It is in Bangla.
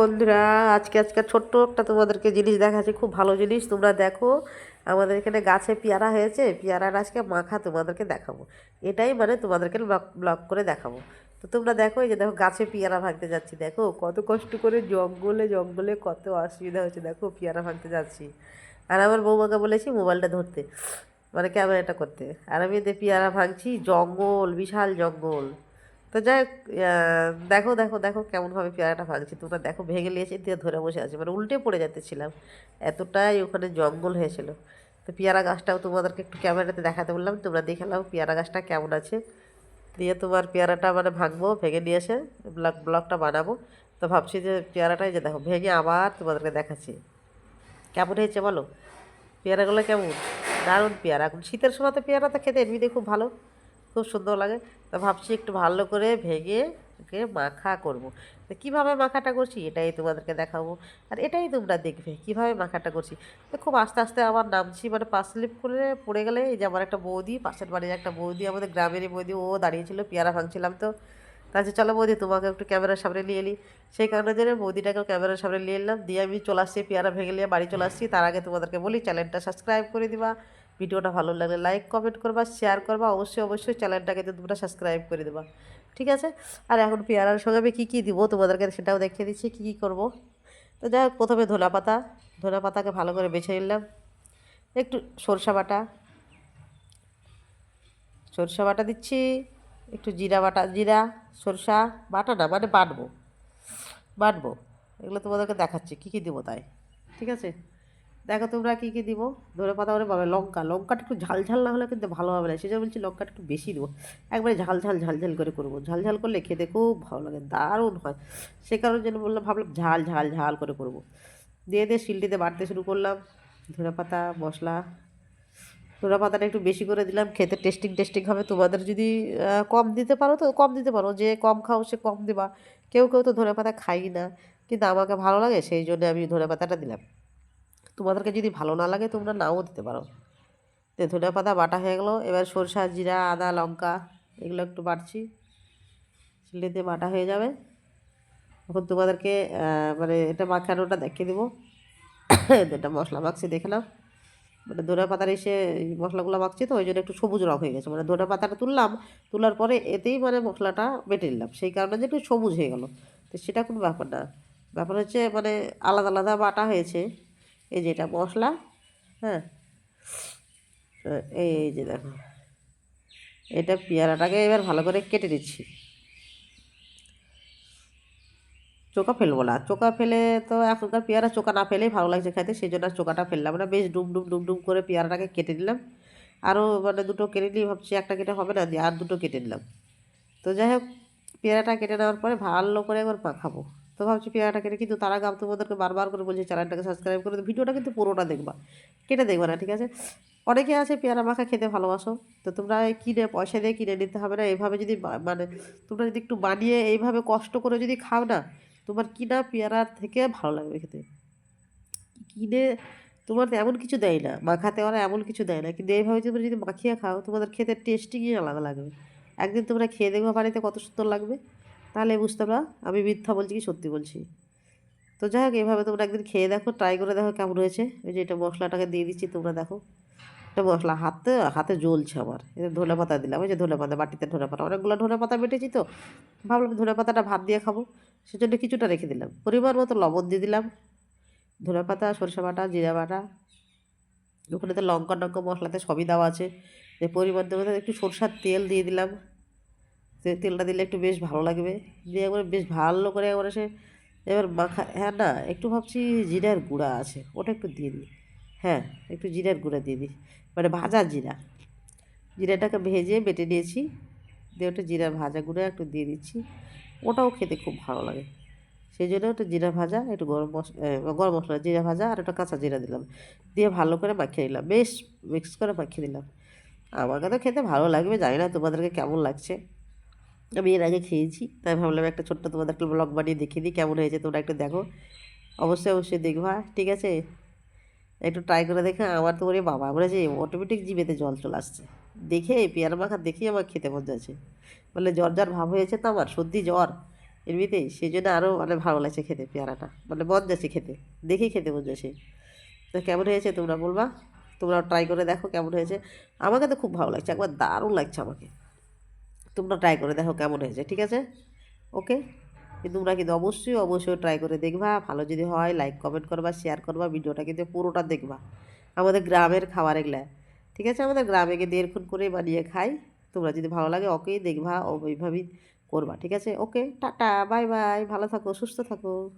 বন্ধুরা, আজকে আজকে ছোট্ট একটা তোমাদেরকে জিনিস দেখাচ্ছি, খুব ভালো জিনিস। তোমরা দেখো, আমাদের এখানে গাছে পেয়ারা হয়েছে, পেয়ারার আজকে মাখা তোমাদেরকে দেখাবো। এটাই মানে তোমাদেরকে ব্লক করে দেখাবো। তো তোমরা দেখো, এই যে দেখো, গাছে পেয়ারা ভাঙতে যাচ্ছি, দেখো, কত কষ্ট করে জঙ্গলে জঙ্গলে কত অসুবিধা হচ্ছে, দেখো, পেয়ারা ভাঙতে যাচ্ছি। আর আমার বৌমাকে বলেছি, মোবাইলটা ধরতে মানে ক্যামেরাটা করতে। আর আমি এতে পেয়ারা ভাঙছি, জঙ্গল, বিশাল জঙ্গল। তো যাই দেখো দেখো দেখো কেমনভাবে পেয়ারাটা ভাঙছি তোমরা দেখো, ভেঙে নিয়েছি, দিয়ে ধরে বসে আছে। মানে উল্টে পড়ে যাচ্ছিলাম। এতটাই ওখানে জঙ্গল হয়েছিল। তো পেয়ারা গাছটাও তোমাদেরকে একটু ক্যামেরাতে দেখাতে বললাম। তোমরা দেখে নাও পেয়ারা গাছটা কেমন আছে। দিয়ে তোমার পেয়ারাটা মানে ভাঙবো, ভেঙে নিয়ে এসে ব্লক, ব্লকটা বানাবো। তো ভাবছি যে পেয়ারাটাই যে দেখো, ভেঙে আবার তোমাদেরকে দেখাচ্ছি। কেমন হয়েছে বলো? পেয়ারাগুলো কেমন? দারুণ পেয়ারা। এখন শীতের সময় তো পেয়ারা তো খেতে এমনিতে খুব ভালো। খুব সুন্দর লাগে। তো ভাবছি একটু ভালো করে ভেঙে ওকে মাখা করব। তো কীভাবে মাখাটা করছি এটাই তোমাদেরকে দেখাবো। আর এটাই তোমরা দেখবে কীভাবে মাখাটা করছি। তো খুব আস্তে আস্তে আবার নামছি মানে পাঁচ স্লিপ করে পড়ে গেলে এই যে আমার একটা বৌদি, পাশের বাড়ির একটা বৌদি, আমাদের গ্রামেরই বৌদি, ও দাঁড়িয়েছিল, পেয়ারা ভাঙছিলাম তো। তাহলে চলো বৌদি, তোমাকে একটু ক্যামেরার সামনে নিয়ে এলি। সেই কারণে জন্য বৌদিটাকেও ক্যামেরার সামনে নিয়ে এলাম। দিয়ে আমি চলে আসছি, পেয়ারা ভেঙে নিয়ে বাড়ি চলে আসছি। তার আগে তোমাদেরকে বলি, চ্যানেলটা সাবস্ক্রাইব করে দিবা। ভিডিওটা ভালো লাগলে লাইক কমেন্ট করবা শেয়ার করবা। অবশ্যই অবশ্যই চ্যানেলটাকে তোমরা সাবস্ক্রাইব করে দেবা। ঠিক আছে? আর এখন পেয়ারার সঙ্গে আমি কী কী দিব তোমাদেরকে সেটাও দেখিয়ে দিচ্ছি, কী কী করব। তো যাই হোক, প্রথমে ধনা পাতা ধনা পাতাকে ভালো করে বেছে নিলাম। একটু সরষা বাটা। সরষা বাটা দিচ্ছি। একটু জিরা বাটা, জিরা, সরষা, বাটা না মানে বাটবো। বাটবো। এগুলো তোমাদেরকে দেখাচ্ছি, কী কী দিব তাই। ঠিক আছে? দেখো তোমরা কী কী দিব? ধরে পাতা করে পাবে লঙ্কা। লঙ্কাটা একটু ঝাল ঝাল না হলে কিন্তু ভালো হবে না সেই জন্য বলছি লঙ্কাটা একটু বেশি দেবো। একবারে ঝাল ঝাল ঝাল ঝাল করে করব। ঝাল ঝাল করলে খেতে খুব ভালো লাগে, দারুণ হয়। সে কারণে যেন বললাম, ভাবলাম ঝাল ঝাল ঝাল করে করব। দিয়ে দিয়ে শিলটিতে বাটতে শুরু করলাম, ধনে পাতা, মশলা। ধনে পাতাটা একটু বেশি করে দিলাম, খেতে টেস্টিং টেস্টিং হবে। তোমাদের যদি কম দিতে পারো তো কম দিতে পারো, যে কম খাও সে কম দেবা। কেউ কেউ তো ধনে পাতা খাই না, কিন্তু আমাকে ভালো লাগে, সেই জন্য আমি ধনে পাতাটা দিলাম। তোমাদেরকে যদি ভালো না লাগে, তোমরা নাও দিতে পারো। ধনে পাতা বাটা হয়ে গেলো। এবার সরষা, জিরা, আদা, লঙ্কা, এগুলো একটু বাটছি। শিলিতে বাটা হয়ে যাবে। এখন তোমাদেরকে মানে এটা মাখানোটা দেখিয়ে দেবো। এটা মশলা মাখছি, দেখে নাও। মানে ধনে পাতার এসে মশলাগুলো মাখছি তো, ওই জন্য একটু সবুজ রঙ হয়ে গেছে। মানে ধনে পাতাটা তুললাম, তোলার পরে এতেই মানে মশলাটা বেটে নিলাম। সেই কারণে যে একটু সবুজ হয়ে গেল। তো সেটা কোনো ব্যাপার না। ব্যাপার হচ্ছে মানে আলাদা আলাদা বাটা হয়েছে। এই যে এটা মশলা হ্যাঁ? এই যে দেখো, এটা পেয়ারাটাকে এবার ভালো করে কেটে দিচ্ছি চোকা ফেলব না চোকা ফেলে তো এখনকার পেয়ারা চোকা না ফেলেই ভালো লাগছে খাইতে সেই জন্য চোকাটা ফেললাম না। বেশ ডুম ডুম ডুম ডুম করে পেয়ারাটাকে কেটে নিলাম। আরও মানে দুটো কেটে নিয়ে ভাবছি, একটা কেটে হবে না, দিয়ে আর দুটো কেটে নিলাম। তো যাই হোক, পেয়ারাটা কেটে নেওয়ার পরে ভালো করে একবার মাখাবো তো ভাবছি পেয়ারাটা কেটে কিন্তু তার আগে আমি তোমাদেরকে বারবার করে বলছি চ্যানেলটাকে সাবস্ক্রাইব করে ভিডিওটা কিন্তু পুরোটা দেখবা, কেটে দেখবা না, ঠিক আছে? অনেকে আছে পেয়ারা মাখা খেতে ভালোবাসো, তো তোমরা কিনে পয়সা দিয়ে কিনে নিতে হবে না, এইভাবে যদি মানে তোমরা যদি একটু বানিয়ে এইভাবে কষ্ট করে যদি খাও না, তোমার কিনা পেয়ারার থেকে ভালো লাগবে খেতে। কিনে তোমার এমন কিছু দেয় না, মাখাতে ওরা এমন কিছু দেয় না, কিন্তু এইভাবে তোমরা যদি মাখিয়ে খাও, তোমাদের খেতে টেস্টিংই আলাদা লাগবে। একদিন তোমরা খেয়ে দেখবে বাড়িতে কত সুন্দর লাগবে। তাহলে বুঝতে পারা আমি মিথ্যা বলছি কি সত্যি বলছি। তো যাই হোক এইভাবে তোমরা একদিন খেয়ে দেখো ট্রাই করে দেখো কেমন হয়েছে। ওই যে এটা মশলাটাকে দিয়ে দিচ্ছি, তোমরা দেখো। এটা মশলা হাতে হাতে জ্বলছে আমার। এটা ধনে পাতা দিলাম ওই যে ধনে পাতা, বাটিতে ধনে পাতা, অনেকগুলো ধনে পাতা বেটেছি তো। ভাবলাম ধনে পাতাটা ভাত দিয়ে খাব, সেজন্য কিছুটা রেখে দিলাম। পরিমাণ মতো লবণ দিয়ে দিলাম। ধনে পাতা, সরষে বাটা, জিরা বাটা ওখানে তো লঙ্কা টঙ্কা মশলাতে সবই দেওয়া আছে। যে পরিমাণ দেবো একটু সরষার তেল দিয়ে দিলাম। তেলটা দিলে একটু বেশ ভালো লাগবে। দিয়ে একবারে বেশ ভালো করে একবারে সে এবার মাখা হ্যাঁ না, একটু ভাবছি জিরার গুঁড়া আছে, ওটা একটু দিয়ে দিই। হ্যাঁ একটু জিরার গুঁড়া দিয়ে দিই মানে ভাজা জিরা। জিরাটাকে ভেজে বেটে নিয়েছি, দিয়ে ওটা জিরা ভাজা গুঁড়া একটু দিয়ে দিচ্ছি, ওটাও খেতে খুব ভালো লাগে। সেই জন্য একটু জিরা ভাজা, একটু গরম মশলা গরম মশলা, জিরা ভাজা আর একটা কাঁচা জিরা দিলাম। দিয়ে ভালো করে মাখিয়ে নিলাম, বেশ মিক্স করে মাখিয়ে দিলাম আমাকে তো খেতে ভালো লাগবে, জানি না তোমাদেরকে কেমন লাগছে। আমি এর আগে খেয়েছি, তাই ভাবলাম একটা ছোট্ট তোমাদের একটা ব্লগ বানিয়ে দেখিয়ে দিই, কেমন হয়েছে তোমরা একটু দেখো। অবশ্যই অবশ্যই দেখবা, ঠিক আছে? একটু ট্রাই করে দেখে আমার তো ওরে বাবা আমরা যে অটোমেটিক জিভেতে জল চলে আসছে। দেখে পেয়ারা মাখা দেখেই আমার খেতে মন যাচ্ছে। বলে জ্বর জ্বর ভাব হয়েছে তো আমার সত্যি জ্বর। এমনিতেই সেই জন্য আরও মানে ভালো লাগছে খেতে পেয়ারাটা মানে মন যাচ্ছে খেতে, দেখেই খেতে মন যাচ্ছে। তো কেমন হয়েছে তোমরা বলবা? তোমরা ট্রাই করে দেখো কেমন হয়েছে। আমাকে তো খুব ভালো লাগছে, একবার দারুণ লাগছে আমাকে। তোমরা ট্রাই করে দেখো কেমন হয়েছে, ঠিক আছে? ওকে তোমরা কিন্তু অবশ্যই অবশ্যই ট্রাই করে দেখবা। ভালো যদি হয় লাইক কমেন্ট করবা শেয়ার করবা, ভিডিওটা কিন্তু পুরোটা দেখবা। আমাদের গ্রামের খাবার এগুলা। ঠিক আছে? আমাদের গ্রামে কিন্তু এরকম করে বানিয়ে খাই। তোমরা যদি ভালো লাগে ওকেই দেখবা ওইভাবেই করবা। ঠিক আছে? ওকে টাটা বাই বাই ভালো থাকো, সুস্থ থাকো।